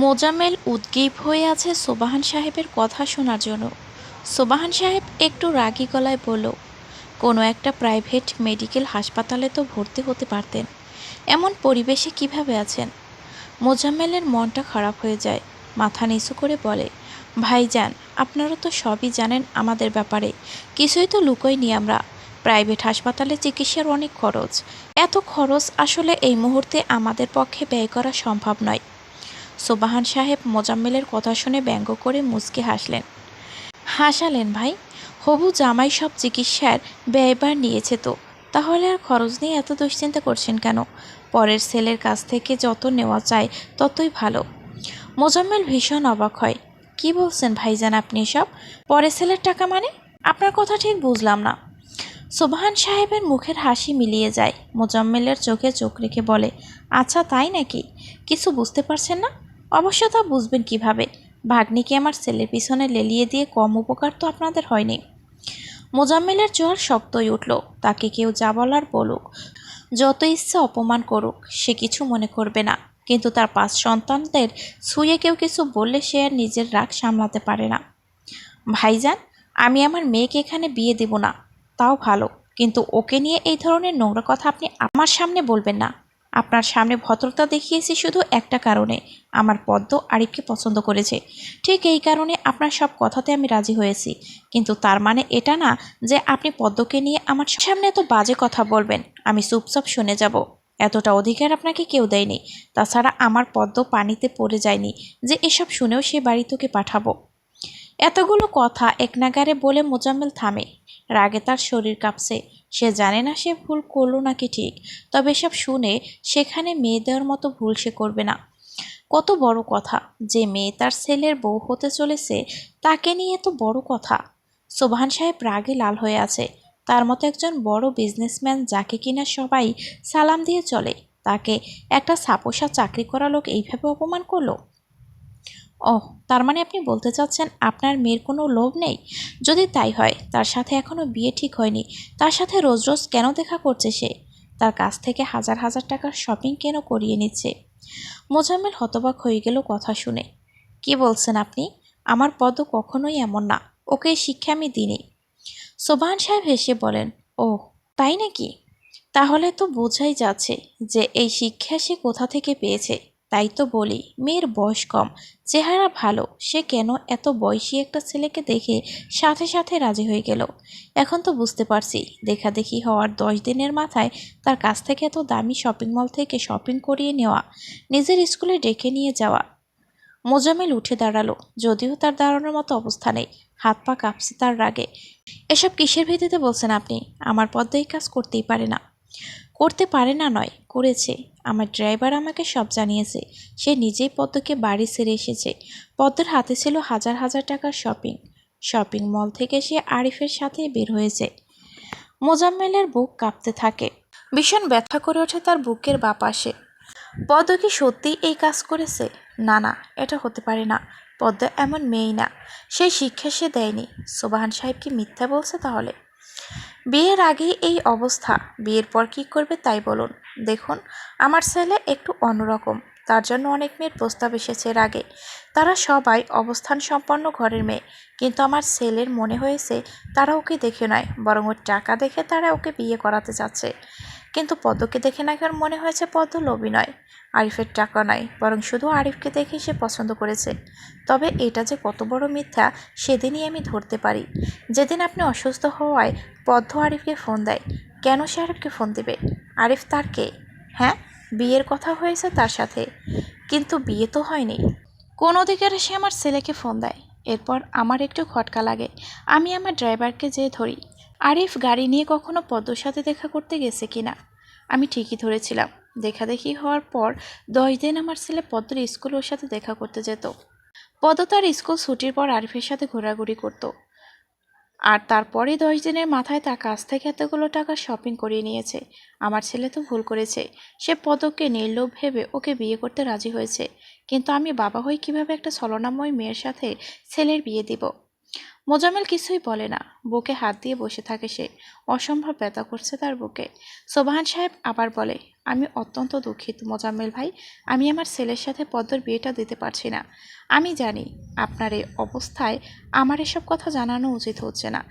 মোজাম্মেল উদ্গীব হয়ে আছে সোবাহান সাহেবের কথা শোনার জন্য। সোবাহান সাহেব একটু রাগী গলায় বলল, কোনো একটা প্রাইভেট মেডিকেল হাসপাতালে তো ভর্তি হতে পারতেন। এমন পরিবেশে কীভাবে আছেন? মোজাম্মেলের মনটা খারাপ হয়ে যায়। মাথা নিচু করে বলে, ভাইজান, আপনারা তো সবই জানেন আমাদের ব্যাপারে। কিছুই তো লুকোইনি আমরা। প্রাইভেট হাসপাতালে চিকিৎসার অনেক খরচ। এত খরচ আসলে এই মুহূর্তে আমাদের পক্ষে ব্যয় করা সম্ভব নয়। সোবাহান সাহেব মোজাম্মেলের কথা শুনে ব্যঙ্গ করে মুচকে হাসলেন। হাসালেন, ভাই, হবু জামাই সব চিকিৎসার ব্যয়বার নিয়েছে তো। তাহলে আর খরচ নিয়ে এত দুশ্চিন্তা করছেন কেন? পরের ছেলের কাছ থেকে যত নেওয়া চায় ততই ভালো। মোজাম্মেল ভীষণ অবাক হয়। কি বলছেন ভাইজান আপনি সব পরের ছেলের টাকা মানে? আপনার কথা ঠিক বুঝলাম না। সোবাহান সাহেবের মুখের হাসি মিলিয়ে যায়। মোজাম্মেলের চোখে চোখ রেখে বলে আচ্ছা তাই নাকি? কিছু বুঝতে পারছেন না? অবশ্য তা বুঝবেন কীভাবে? ভাগ্নিকে আমার ছেলের পিছনে লেলিয়ে দিয়ে কম উপকার তো আপনাদের হয়নি? মোজাম্মেলের জোয়ার শক্তই উঠল, তাকে কেউ যা বলার বলুক, যত ইচ্ছা অপমান করুক, সে কিছু মনে করবে না। কিন্তু তার পাঁচ সন্তানদের ছুঁয়ে কেউ কিছু বললে সে আর নিজের রাগ সামলাতে পারে না। ভাইজান, আমি আমার মেয়েকে এখানে বিয়ে দেব না, তাও ভালো, কিন্তু ওকে নিয়ে এই ধরনের নোংরা কথা আপনি আমার সামনে বলবেন না। আপনার সামনে ভদ্রতা দেখিয়েছি শুধু একটা কারণে। আমার পদ্ম আরিফকে পছন্দ করেছে। ঠিক এই কারণে আপনার সব কথাতে আমি রাজি হয়েছি। কিন্তু তার মানে এটা না যে আপনি পদ্মকে নিয়ে আমার সামনে এত বাজে কথা বলবেন। আমি চুপচাপ শুনে যাব। এতটা অধিকার আপনাকে কেউ দেয়নি। তাছাড়া আমার পদ্ম পানিতে পড়ে যায়নি যে এসব শুনেও সে বাড়ি তোকে পাঠাবো। এতগুলো কথা এক নাগারে বলে মোজাম্মেল থামে। রাগে তার শরীর কাঁপছে। সে জানে না সে ভুল করল নাকি ঠিক, তবে এসব শুনে সেখানে মেয়ে দেওয়ার মতো ভুল সে করবে না। কত বড় কথা যে মেয়ে তার ছেলের বউ হতে চলেছে, তাকে নিয়ে তো বড় কথা। সোবহান সাহেব রাগে লাল হয়ে আছে। তার মতো একজন বড় বিজনেসম্যান যাকে কিনা সবাই সালাম দিয়ে চলে, তাকে একটা সাপোসা চাকরি করা লোক এইভাবে অপমান করল? ওহ, তার মানে আপনি বলতে চাচ্ছেন আপনার মেয়ের কোনো লোভ নেই? যদি তাই হয়, তার সাথে এখনও বিয়ে ঠিক হয়নি, তার সাথে রোজ রোজ কেন দেখা করছে সে? তার কাছ থেকে হাজার হাজার টাকার শপিং কেন করিয়ে নিচ্ছে? মোজাম্মেল হতবাক হয়ে গেল কথা শুনে। কি বলছেন আপনি? আমার পদ কখনোই এমন না। ওকে শিক্ষা আমি দিইনি। সোবাহান সাহেব হেসে বলেন ও তাই নাকি? তাহলে তো বোঝাই যাচ্ছে যে এই শিক্ষা সে কোথা থেকে পেয়েছে। তাই তো বলি, মেয়ের বয়স কম। চেহারা ভালো, সে কেন এত বয়সী একটা ছেলেকে দেখে সাথে সাথে রাজি হয়ে গেল? এখন তো বুঝতে পারছি, দেখাদেখি হওয়ার দশ দিনের মাথায় তার কাছ থেকে এত দামি শপিং মল থেকে শপিং করিয়ে নেওয়া, নিজের স্কুলে ডেকে নিয়ে যাওয়া। মোজামেল উঠে দাঁড়াল, যদিও তার দাঁড়ানোর মতো অবস্থা নেই, হাত পা কাঁপছে তার রাগে। এসব কিসের ভিত্তিতে বলছেন আপনি? আমার পদ্ম এই কাজ করতেই পারে না। করতে পারে না নয়, করেছে। আমার ড্রাইভার আমাকে সব জানিয়েছে। সে নিজেই পদ্মকে বাড়ি ছেড়ে এসেছে। পদ্মের হাতে ছিল হাজার হাজার টাকার শপিং। শপিং মল থেকে সে আরিফের সাথে বের হয়েছে। মোজাম্মেলের বুক কাঁপতে থাকে। ভীষণ ব্যথা করে ওঠে তার বুকের বাপাশে পদ্ম কি সত্যিই এই কাজ করেছে? না না, এটা হতে পারে না। পদ্ম এমন মেয়েই না। সেই শিক্ষা সে দেয়নি। সোবাহান সাহেব কি মিথ্যা বলছে তাহলে? বিয়ের আগে এই অবস্থা। বিয়ের পর কী করবে তাই বলুন। দেখুন, আমার ছেলে একটু অন্যরকম। তার জন্য অনেক মেয়ের প্রস্তাব এসেছে এর আগে। তারা সবাই অবস্থান সম্পন্ন ঘরের মেয়ে। কিন্তু আমার ছেলের মনে হয়েছে তারা ওকে দেখে নয়, বরং ওর টাকা দেখে তারা ওকে বিয়ে করাতে চাচ্ছে কিন্তু পদ্মকে দেখে নাকি ওর মনে হয়েছে পদ্ম লোভী নয়। আরিফের টাকা নয় বরং শুধু আরিফকে দেখে সে পছন্দ করেছে। তবে এটা যে কত বড় মিথ্যা, সেদিনই আমি ধরতে পারি। যেদিন আপনি অসুস্থ হওয়ায় পদ্ম আরিফকে ফোন দেয়, কেন সে আরিফকে ফোন দেবে? আরিফ তার কে? হ্যাঁ বিয়ের কথা হয়েছে তার সাথে। কিন্তু বিয়ে তো হয়নি। কোন অধিকারে সে আমার ছেলেকে ফোন দেয়। এরপর আমার একটু খটকা লাগে। আমি আমার ড্রাইভারকে যেয়ে ধরি। আরিফ গাড়ি নিয়ে কখনো পদ্মর সাথে দেখা করতে গেছে কিনা আমি ঠিকই ধরেছিলাম। দেখাদেখি হওয়ার পর দশ দিন আমার ছেলে পদ্মর স্কুল ওর সাথে দেখা করতে যেত। পদ তার স্কুল ছুটির পর আরিফের সাথে ঘোরাঘুরি করতো। আর তারপরে দশ দিনের মাথায় তার কাছ থেকে এতগুলো টাকা শপিং করিয়ে নিয়েছে। আমার ছেলে তো ভুল করেছে। সে পদককে নির্লোভ ভেবে ওকে বিয়ে করতে রাজি হয়েছে। কিন্তু আমি বাবা হয়ে কীভাবে একটা ছলনাময় মেয়ের সাথে ছেলের বিয়ে দিব? মোজামেল কিছুই বলে না। বুকে হাত দিয়ে বসে থাকে সে। অসম্ভব ব্যথা করছে তার বুকে। সোবাহান সাহেব আবার বলে, আমি অত্যন্ত দুঃখিত মোজাম্মেল ভাই। আমি আমার ছেলের সাথে পদ্মর বিয়েটা দিতে পারছি না। আমি জানি আপনার এই অবস্থায় আমার এসব কথা জানানো উচিত হচ্ছে না।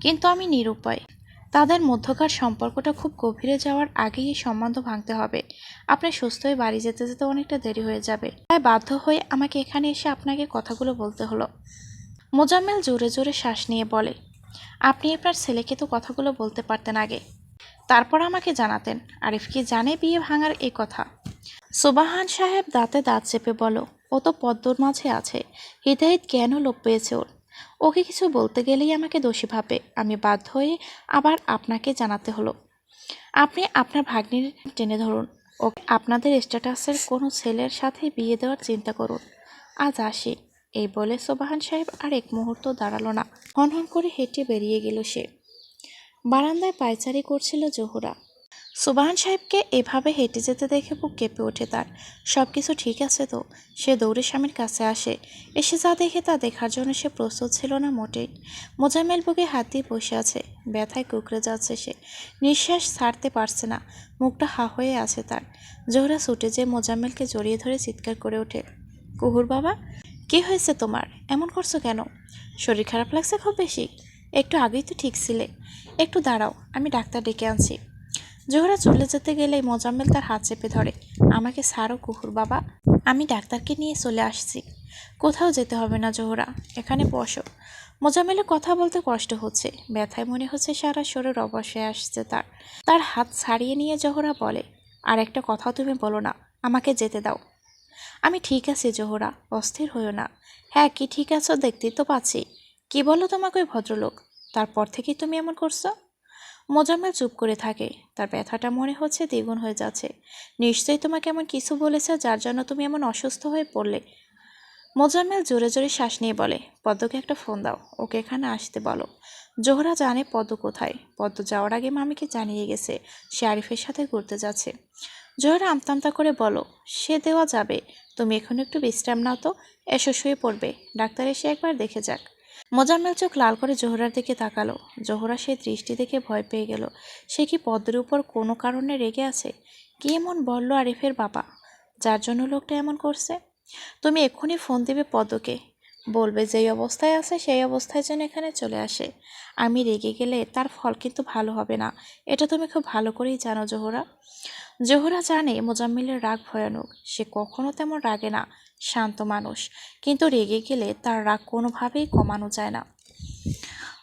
কিন্তু আমি নিরুপায়। তাদের মধ্যকার সম্পর্কটা খুব গভীরে যাওয়ার আগেই এই সম্বন্ধ ভাঙতে হবে। আপনি সুস্থ হয়ে বাড়ি যেতে যেতে অনেকটা দেরি হয়ে যাবে। তাই বাধ্য হয়ে আমাকে এখানে এসে আপনাকে কথাগুলো বলতে হলো। মোজাম্মেল জোরে জোরে শ্বাস নিয়ে বলে, আপনি আপনার ছেলেকে তো কথাগুলো বলতে পারতেন আগে। তারপর আমাকে জানাতেন, আরিফ কি জানে বিয়ে ভাঙার এই কথা? সুবাহান সাহেব দাঁতে দাঁত চেপে বলো, ও তো পদ্মর মাঝে আছে হিতাহিত কেন লোপ পেয়েছে ওর। ওকে কিছু বলতে গেলেই আমাকে দোষী ভাবে। আমি বাধ্য হয়ে আবার আপনাকে জানাতে হলো। আপনি আপনার ভাগ্নির টেনে ধরুন। ওকে আপনাদের স্ট্যাটাসের কোনো ছেলের সাথে বিয়ে দেওয়ার চিন্তা করুন। আজ আসি। এই বলে সোবাহান সাহেব আর এক মুহূর্ত দাঁড়াল না। হন হন করে হেঁটে বেরিয়ে গেল সে। বারান্দায় পায়চারি করছিল জোহরা। সুবাহান সাহেবকে এভাবে হেঁটে যেতে দেখে বুক কেঁপে ওঠে তার। সব কিছু ঠিক আছে তো? সে দৌড়ে স্বামীর কাছে আসে। এসে যা দেখে তা দেখার জন্য সে প্রস্তুত ছিল না মোটেই। মোজামেল বুকে হাত দিয়ে বসে আছে। ব্যথায় কুকড়ে যাচ্ছে সে। নিঃশ্বাস ছাড়তে পারছে না। মুখটা হা হয়ে আছে তার। জোহরা ছুটে যে মোজাম্মেলকে জড়িয়ে ধরে চিৎকার করে ওঠে। কুহুর বাবা কি হয়েছে তোমার? এমন করছ কেন? শরীর খারাপ লাগছে খুব বেশি? একটু আগেই তো ঠিক ছিলে। একটু দাঁড়াও, আমি ডাক্তার ডেকে আনছি। জোহরা চলে যেতে গেলে মোজাম্মেল তার হাত চেপে ধরে। আমাকে সারো কুকুর বাবা। আমি ডাক্তারকে নিয়ে চলে আসছি। কোথাও যেতে হবে না জোহরা, এখানে বসো। মোজামেলে কথা বলতে কষ্ট হচ্ছে। ব্যথায় মনে হচ্ছে সারা শরীর অবশ্যই আসছে তার। তার হাত ছাড়িয়ে নিয়ে জোহরা বলে, আর একটা কথাও তুমি বলো না, আমাকে যেতে দাও। আমি ঠিক আছি জোহরা, অস্থির হইও না। হ্যাঁ কি ঠিক আছো দেখতেই তো পাচ্ছি। কি বলো তোমাকে ওই ভদ্রলোক? তারপর থেকেই তুমি এমন করছ? মোজাম্মেল চুপ করে থাকে। তার ব্যথাটা মনে হচ্ছে দ্বিগুণ হয়ে যাচ্ছে। নিশ্চয়ই তোমাকে এমন কিছু বলেছে যার জন্য তুমি এমন অসুস্থ হয়ে পড়লে? মোজাম্মেল জোরে জোরে শ্বাস নিয়ে বলে, পদ্মকে একটা ফোন দাও, ওকে এখানে আসতে বলো। জোহরা জানে পদ্ম কোথায়। পদ্ম যাওয়ার আগে মামিকে জানিয়ে গেছে সে আরিফের সাথে ঘুরতে যাচ্ছে। জোহরা আমতামতা করে বলো, সে দেওয়া যাবে। তুমি এখন একটু বিশ্রাম নাও তো, এসো শুয়ে পড়বে, ডাক্তার এসে একবার দেখে যাক। মোজাম্মেল চোখ লাল করে জোহরার দিকে তাকালো। জোহরা সে দৃষ্টি দেখে ভয় পেয়ে গেল। সে কি পদ্মের উপর কোনো কারণে রেগে আছে? কি এমন বলল আরিফের বাবা? যার জন্য লোকটা এমন করছে? তুমি এক্ষুনি ফোন দেবে পদ্মকে। বলবে যেই অবস্থায় আছে, সেই অবস্থায় যেন এখানে চলে আসে। আমি রেগে গেলে তার ফল কিন্তু ভালো হবে না। এটা তুমি খুব ভালো করেই জানো, জোহরা। জোহরা জানে মোজাম্মিলের রাগ ভয়ানক। সে কখনো তেমন রাগে না, শান্ত মানুষ। কিন্তু রেগে গেলে তার রাগ কোনোভাবেই কমানো যায় না।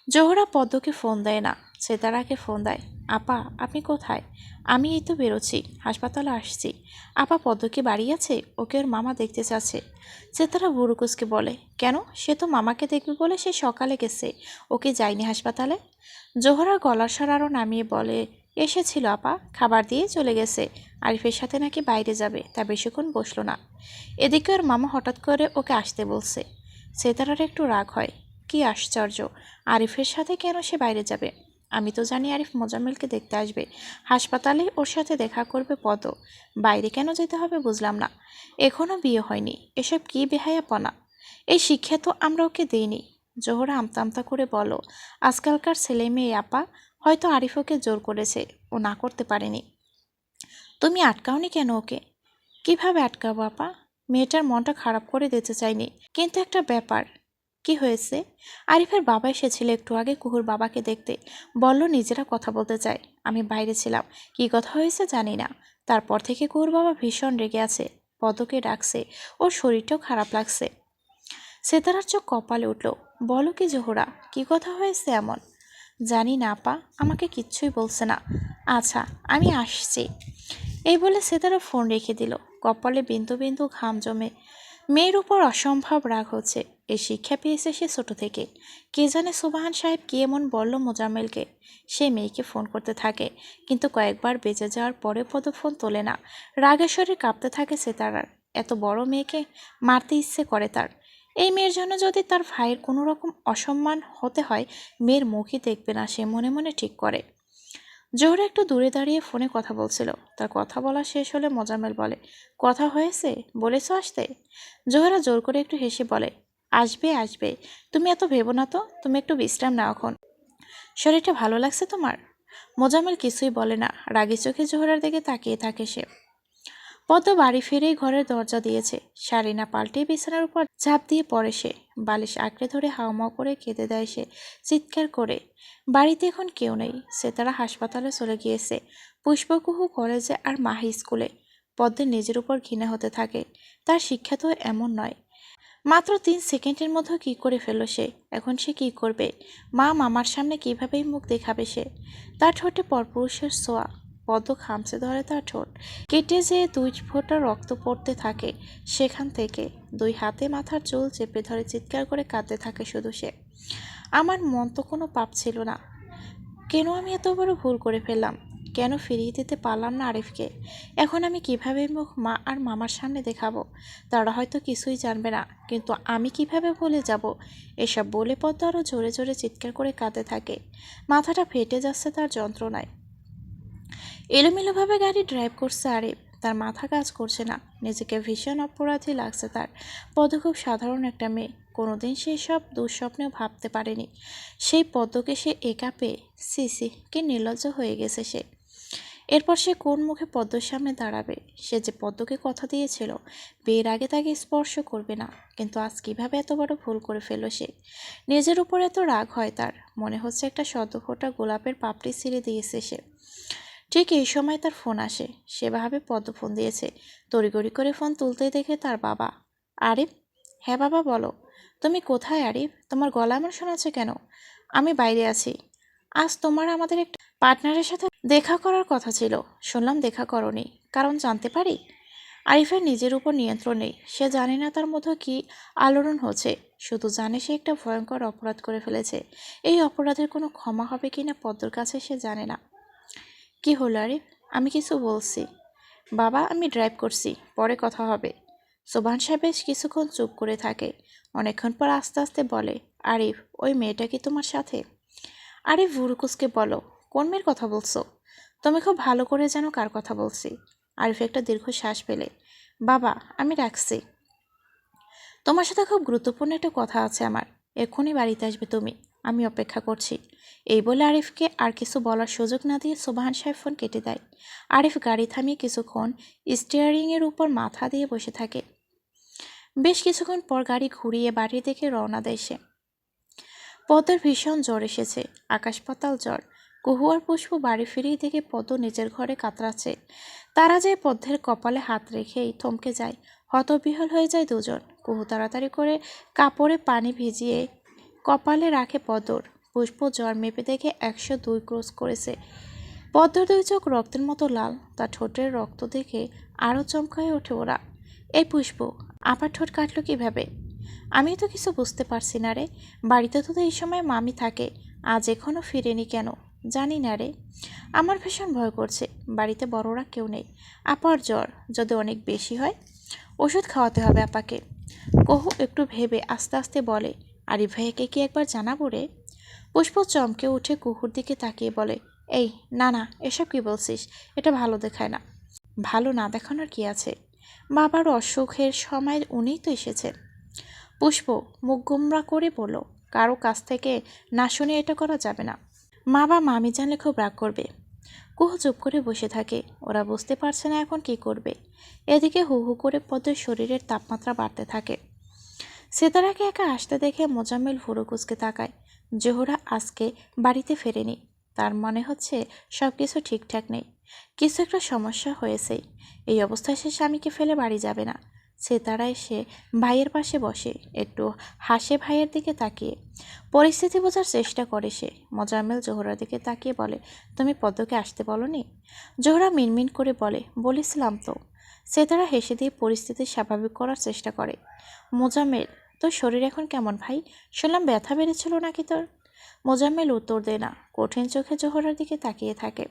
জোহরা পদ্মকে ফোন দেয় না সেতারাকে ফোন দেয়, আপা, আপনি কোথায়? আমি এই তো বেরোচ্ছি, হাসপাতালে আসছি। আপা পদ্মকে বাড়ি আছে? ওকে ওর মামা দেখতে চাচ্ছে। সেতারা বুড়ুকুসকে বলে, কেন? সে তো মামাকে দেখবে বলে সে সকালে গেছে, ওকে যায়নি হাসপাতালে? জোহরা গলার স্বর আরও নামিয়ে বলে, এসেছিল আপা, খাবার দিয়ে চলে গেছে, আরিফের সাথে নাকি বাইরে যাবে, তা বেশিক্ষণ বসল না। এদিকে ওর মামা হঠাৎ করে ওকে আসতে বলছে। সেতারার একটু রাগ হয়। কি আশ্চর্য! আরিফের সাথে কেন সে বাইরে যাবে? আমি তো জানি আরিফ মোজাম্মেলকে দেখতে আসবে। হাসপাতালে ওর সাথে দেখা করবে পদ। বাইরে কেন যেতে হবে বুঝলাম না। এখনও বিয়ে হয়নি। এসব কি বেহায়াপনা! এই শিক্ষা তো আমরা ওকে দিইনি। জোহরা আমতা আমতা করে বলো, আজকালকার ছেলে মেয়ে আপা, হয়তো আরিফ ওকে জোর করেছে। ও না করতে পারেনি। তুমি আটকাওনি কেন ওকে? কীভাবে আটকাবো আপা? মেয়েটার মনটা খারাপ করে দিতে চাইনি। কিন্তু একটা ব্যাপার কি হয়েছে? আরিফের বাবা এসেছিল একটু আগে, কুহুর বাবাকে দেখতে। বলল, নিজেরা কথা বলতে চায়। আমি বাইরে ছিলাম। কি কথা হয়েছে জানি না। তারপর থেকে কুহুর বাবা ভীষণ রেগে আছে, পদকে ডাকছে। ওর শরীরটাও খারাপ লাগছে। সেতারার চোখ কপালে উঠল। বলো কি জোহরা, কি কথা হয়েছে এমন? জানি না, আপা, আমাকে কিচ্ছুই বলছে না। আচ্ছা আমি আসছি। এই বলে সেতারা ফোন রেখে দিল। কপালে বিন্দু বিন্দু ঘাম জমে। মেয়ের উপর অসম্ভব রাগ হচ্ছে। এই শিক্ষা পেয়েছে সে ছোট থেকে। কে জানে সুবাহান সাহেব কি এমন বলল মোজাম্মেলকে? সে মেয়েকে ফোন করতে থাকে, কিন্তু কয়েকবার বেঁচে যাওয়ার পরে পদ ফোন তোলে না। রাগেশ্বরে কাঁপতে থাকে সেতারার এত বড় মেয়েকে মারতে ইচ্ছে করে তার। এই মেয়ের জন্য যদি তার ভাইয়ের কোনো রকম অসম্মান হতে হয়, মেয়ের মুখই দেখবে না সে, মনে মনে ঠিক করে। জোহরা একটু দূরে দাঁড়িয়ে ফোনে কথা বলছিল। তার কথা বলা শেষ হলে মোজাম্মেল বলে, কথা হয়েছে? বলেছ আসতে? জোহরা জোর করে একটু হেসে বলে আসবে আসবে। তুমি এত ভেবো না তো? তুমি একটু বিশ্রাম নাও এখন। শরীরটা ভালো লাগছে তোমার? মোজামেল কিছুই বলে না। রাগি চোখে জোহরার দিকে তাকিয়ে থাকে সে। পদ্ম বাড়ি ফিরেই ঘরের দরজা দিয়েছে। শাড়ি না পাল্টে বিছানার উপর ঝাঁপ দিয়ে পড়ে সে। বালিশ আঁকড়ে ধরে হাওমাও করে কেঁদে দেয় সে। চিৎকার করে। বাড়িতে এখন কেউ নেই। সে তারা হাসপাতালে চলে গিয়েছে। পুষ্পকুহু কলেজে আর মাহি স্কুলে। পদ্মের নিজের উপর ঘৃণা হতে থাকে। তার শিক্ষা তো এমন নয়। মাত্র তিন সেকেন্ডের মধ্যে কি করে ফেলল সে? এখন সে কি করবে? মা মামার সামনে কিভাবেই মুখ দেখাবে সে? তার ঠোঁটে পরপুরুষের সোয়া পদ্ম খামচে ধরে তার ঠোঁট। কেটে যে দুই ফোঁটা রক্ত পড়তে থাকে সেখান থেকে। দুই হাতে মাথার চুল চেপে ধরে চিৎকার করে কাঁদতে থাকে শুধু সে। আমার মন তো কোনো পাপ ছিল না। কেন আমি এত বড় ভুল করে ফেললাম? কেন ফিরিয়ে দিতে পারলাম না আরিফকে? এখন আমি কীভাবে মুখ মা আর মামার সামনে দেখাবো? তারা হয়তো কিছুই জানবে না, কিন্তু আমি কীভাবে বলে যাব? এসব বলে পদ্ম আরও জোরে জোরে চিৎকার করে কাঁদতে থাকে। মাথাটা ফেটে যাচ্ছে তার যন্ত্রণায়। এলোমেলোভাবে গাড়ি ড্রাইভ করছে আরিফ। তার মাথা কাজ করছে না। নিজেকে ভীষণ অপরাধী লাগছে তার। পদ খুব সাধারণ একটা মেয়ে। কোনোদিন সে সব দুঃস্বপ্নেও ভাবতে পারেনি। সেই পদ্মকে সে একা পেয়ে সিসি কি নির্লজ্জ হয়ে গেছে সে। এরপর সে কোন মুখে পদ্মর সামনে দাঁড়াবে? সে যে পদ্মকে কথা দিয়েছিল, বিয়ের আগে তাকে স্পর্শ করবে না। কিন্তু আজ কীভাবে এত বড় ভুল করে ফেলল সে? নিজের উপর এত রাগ হয় তার। মনে হচ্ছে একটা সদ্য ফোটা গোলাপের পাপড়ি ছিঁড়ে দিয়েছে সে। ঠিক এই সময় তার ফোন আসে। সে ভাবে পদ্ম ফোন দিয়েছে। তড়িগড়ি করে ফোন তুলতেই দেখে তার বাবা। আরিফ? হ্যাঁ বাবা, বলো। তুমি কোথায় আরিফ? তোমার গলা এমন শোনাচ্ছে কেন? আমি বাইরে আছি। আজ তোমার আমাদের একটা পার্টনারের সাথে দেখা করার কথা ছিল। শুনলাম দেখা করনি। কারণ জানতে পারি? আরিফের নিজের উপর নিয়ন্ত্রণ নেই। সে জানে না তার মধ্যে কি আলোড়ন হচ্ছে। শুধু জানে সে একটা ভয়ঙ্কর অপরাধ করে ফেলেছে। এই অপরাধের কোনো ক্ষমা হবে কি না পদ্মর কাছে সে জানে না। কি হলো আরিফ? আমি কিছু বলছি। বাবা, আমি ড্রাইভ করছি। পরে কথা হবে। সোবান সাহেব বেশ কিছুক্ষণ চুপ করে থাকে। অনেকক্ষণ পর আস্তে আস্তে বলে, আরিফ, ওই মেয়েটা কি তোমার সাথে? আরিফ ভুরুকুসকে বলো কোন মেয়ের কথা বলছো? তুমি খুব ভালো করে জানো কার কথা বলছি। আরিফ একটা দীর্ঘ শ্বাস পেলে বাবা, আমি রাখছি। তোমার সাথে খুব গুরুত্বপূর্ণ একটা কথা আছে আমার। এক্ষুনি বাড়িতে আসবে তুমি। আমি অপেক্ষা করছি। এই বলে আরিফকে আর কিছু বলার সুযোগ না দিয়ে সোবাহান সাহেব ফোন কেটে দেয়। আরিফ গাড়ি থামিয়ে কিছুক্ষণ স্টিয়ারিংয়ের উপর মাথা দিয়ে বসে থাকে। বেশ কিছুক্ষণ পর গাড়ি ঘুরিয়ে বাড়ি থেকে রওনা দেয় সে। পদ্মের ভীষণ জ্বর এসেছে, আকাশ পাতাল জ্বর। কুহু আর পুষ্প বাড়ি ফিরেই দেখে পদ্ম নিজের ঘরে কাতরাচ্ছে। তারা যায় পদ্মের কপালে হাত রেখেই থমকে যায়, হতবিহল হয়ে যায় দুজন। কুহু তাড়াতাড়ি করে কাপড়ে পানি ভিজিয়ে কপালে রাখে পদর। পুষ্প জ্বর মেপে দেখে একশো দুই ক্রস করেছে। পদ্মর দুই চোখ রক্তের মতো লাল তার ঠোঁটের রক্ত দেখে আরও চমকায় ওঠে ওরা। এই পুষ্প, আবার ঠোঁট কাটলো কীভাবে? আমি তো কিছু বুঝতে পারছি না রে। বাড়িতে তো এই সময় মামি থাকে, আজ এখনও ফিরেনি কেন? জানি না রে। আমার ভীষণ ভয় করছে, বাড়িতে বড়রা কেউ নেই। আপার জ্বর, যদি অনেক বেশি হয়? ওষুধ খাওয়াতে হবে আপাকে। কহু একটু ভেবে আস্তে আস্তে বলে, আরিফ ভাইয়াকে কি একবার জানাব রে? পুষ্প চমকে উঠে কুকুর দিকে তাকিয়ে বলে, এই, না না, এসব কি বলছিস? এটা ভালো দেখায় না। ভালো না দেখানোর কি আছে? বাবার অসুখের সময় উনিই তো এসেছেন। পুষ্প মুখ গুমরা করে বলল, কারও কাছ থেকে না শুনে এটা করা যাবে না। মা বা মামি জানলে খুব রাগ করবে কুহু চুপ করে বসে থাকে। ওরা বুঝতে পারছে না এখন কি করবে। এদিকে হু হু করে পদ্মের শরীরের তাপমাত্রা বাড়তে থাকে। সেতারাকে একা আসতে দেখে মোজাম্মেল ভুরু কুচকে তাকায়। জোহরা আজকে বাড়িতে ফেরেনি। তার মনে হচ্ছে সব কিছু ঠিকঠাক নেই। কিছু একটা সমস্যা হয়েছেই। এই অবস্থায় সে স্বামীকে ফেলে বাড়ি যাবে না। সেতারা এসে ভাইয়ের পাশে বসে, একটু হাসে ভাইয়ের দিকে তাকিয়ে। পরিস্থিতি বোঝার চেষ্টা করে সে। মোজাম্মেল জোহরার দিকে তাকিয়ে বলে, তুমি পদ্মকে আসতে বলনি? জোহরা মিনমিন করে বলে, বলেছিলাম তো। সেতারা হেসে দিয়ে পরিস্থিতি স্বাভাবিক করার চেষ্টা করে। মোজাম্মেল, তোর শরীর এখন কেমন ভাই? শুনলাম ব্যথা বেড়েছিল নাকি তোর? মোজাম্মেল উত্তর দেয়, না। কঠিন চোখে জোহরার দিকে তাকিয়ে থাকে।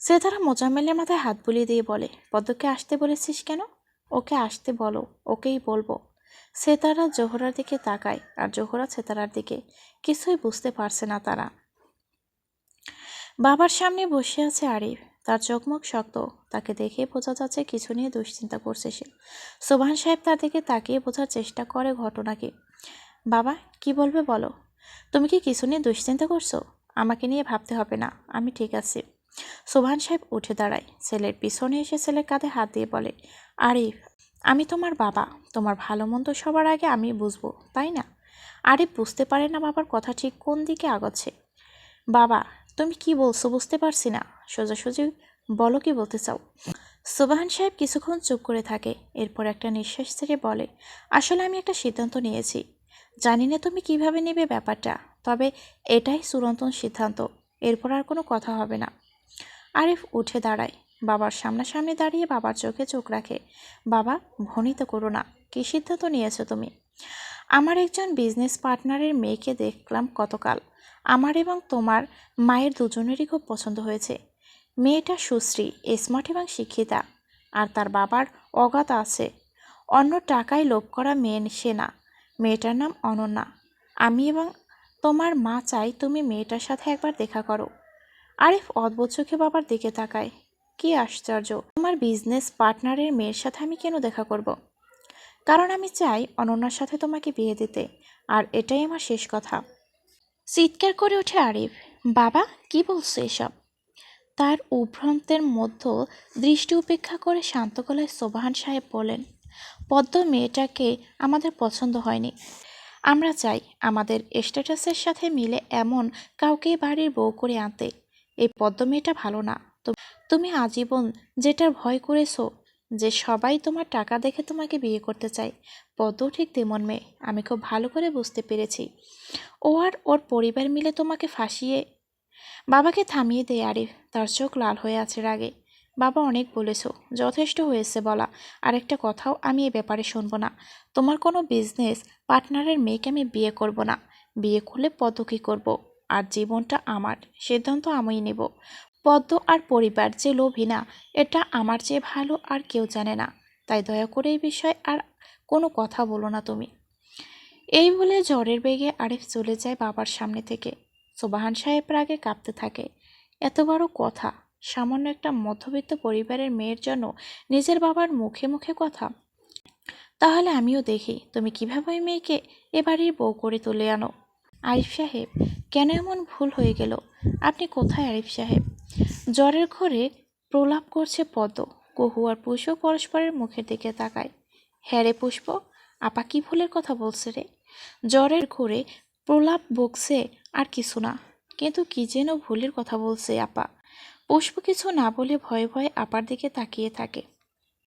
সে তারা মোজাম্মেলের মাথায় হাত বুলিয়ে দিয়ে বলে, পদ্মকে আসতে বলেছিস কেন? ওকে আসতে বলো, ওকেই বলব। সেতারা জোহরার দিকে তাকায়, আর জোহরা সেতারার দিকে। কিছুই বুঝতে পারছে না তারা। বাবার সামনে বসে আছে আরিফ। তার চোখমুখ শক্ত, তাকে দেখে বোঝা যাচ্ছে কিছু নিয়ে দুশ্চিন্তা করছে সে। সোবাহান সাহেব তার দিকে তাকিয়ে বোঝার চেষ্টা করে ঘটনাকে। বাবা, কি বলবে বলো? তুমি কি কিছু নিয়ে দুশ্চিন্তা করছ? আমাকে নিয়ে ভাবতে হবে না, আমি ঠিক আছি। সোভান সাহেব উঠে দাঁড়ায়। ছেলের পিছনে এসে ছেলের কাঁধে হাত দিয়ে বলে, আরিফ, আমি তোমার বাবা। তোমার ভালো মন্দ সবার আগে আমি বুঝব, তাই না? আরিফ বুঝতে পারে না বাবার কথা ঠিক কোন দিকে আগাচ্ছে। বাবা, তুমি কি বলছো বুঝতে পারছি না। সোজাসুজি বলো কি বলতে চাও? সুবাহান সাহেব কিছুক্ষণ চুপ করে থাকে। এরপর একটা নিঃশ্বাস ছেড়ে বলে, আসলে আমি একটা সিদ্ধান্ত নিয়েছি। জানি না তুমি কীভাবে নেবে ব্যাপারটা, তবে এটাই চূড়ান্ত সিদ্ধান্ত। এরপর আর কোনো কথা হবে না। আরিফ উঠে দাঁড়ায়। বাবার সামনাসামনি দাঁড়িয়ে বাবার চোখে চোখ রাখে। বাবা, ভনিত করো না, কী সিদ্ধান্ত নিয়েছো তুমি? আমার একজন বিজনেস পার্টনারের মেয়েকে দেখলাম গতকাল আমার এবং তোমার মায়ের দুজনেরই খুব পছন্দ হয়েছে। মেয়েটা সুশ্রী স্মার্ট এবং শিক্ষিতা, আর তার বাবার অগাত আছে। অন্য টাকায় লোভ করা মেয়ে সে না। মেয়েটার নাম অনন্যা। আমি এবং তোমার মা চাই তুমি মেয়েটার সাথে একবার দেখা করো। আরিফ অদ্ভুত চোখে বাবার দিকে তাকায়। কি আশ্চর্য! তোমার বিজনেস পার্টনারের মেয়ের সাথে আমি কেন দেখা করব। কারণ আমি চাই অনন্যার সাথে তোমাকে বিয়ে দিতে, আর এটাই আমার শেষ কথা। চিৎকার করে ওঠে আরিফ, বাবা, কি বলছো এসব? তার উভ্রান্তের মধ্য দৃষ্টি উপেক্ষা করে শান্ত গলায় সোবাহান সাহেব বলেন, পদ্ম মেয়েটাকে আমাদের পছন্দ হয়নি। আমরা চাই আমাদের স্ট্যাটাসের সাথে মিলে এমন কাউকে বাড়ির বউ করে আনতে। এই পদ্ম মেয়েটা ভালো না। তো তুমি আজীবন যেটার ভয় করেছ, যে সবাই তোমার টাকা দেখে তোমাকে বিয়ে করতে চায় পদ্ম ঠিক তেমন মেয়ে, আমি খুব ভালো করে বুঝতে পেরেছি। ও আর ওর পরিবার মিলে তোমাকে ফাঁসিয়ে বাবাকে থামিয়ে দেয় আরিফ, তার চোখ লাল হয়ে আছে রাগে। বাবা অনেক বলেছ, যথেষ্ট হয়েছে বলা আর একটা কথাও আমি এ ব্যাপারে শুনব না। তোমার কোনো বিজনেস পার্টনারের মেয়েকে আমি বিয়ে করব না, বিয়ে করলে পদ্ম কী করব? আর জীবনটা আমার, সিদ্ধান্ত আমিই নেব। পদ্ম আর পরিবার যে লোভী না, এটা আমার চেয়ে ভালো আর কেউ জানে না। তাই দয়া করে এই বিষয়ে আর কোনো কথা বলো না তুমি। এই বলে জ্বরের বেগে আরিফ চলে যায় বাবার সামনে থেকে। সোবাহান সাহেব রাগে কাঁপতে থাকে। এত বড় কথা, সামান্য একটা মধ্যবিত্ত পরিবারের মেয়ের জন্য নিজের বাবার মুখে মুখে কথা। তাহলে আমিও দেখি, তুমি কীভাবে ওই মেয়েকে এ বাড়ির বউ করে তুলে আনো? আরিফ সাহেব, কেন এমন ভুল হয়ে গেল? আপনি কোথায় আরিফ সাহেব? জ্বরের ঘরে প্রলাপ করছে পদ্ম। কহু আর পুষ্প পরস্পরের মুখের দিকে তাকায়। হ্যাঁ রে পুষ্প, আপা কি ভুলের কথা বলছে রে? জ্বরের ঘরে প্রলাপ বকছে আর কিছু না, কিন্তু কি যেন ভুলের কথা বলছে আপা। পুষ্প কিছু না বলে ভয়ে ভয়ে আপার দিকে তাকিয়ে থাকে।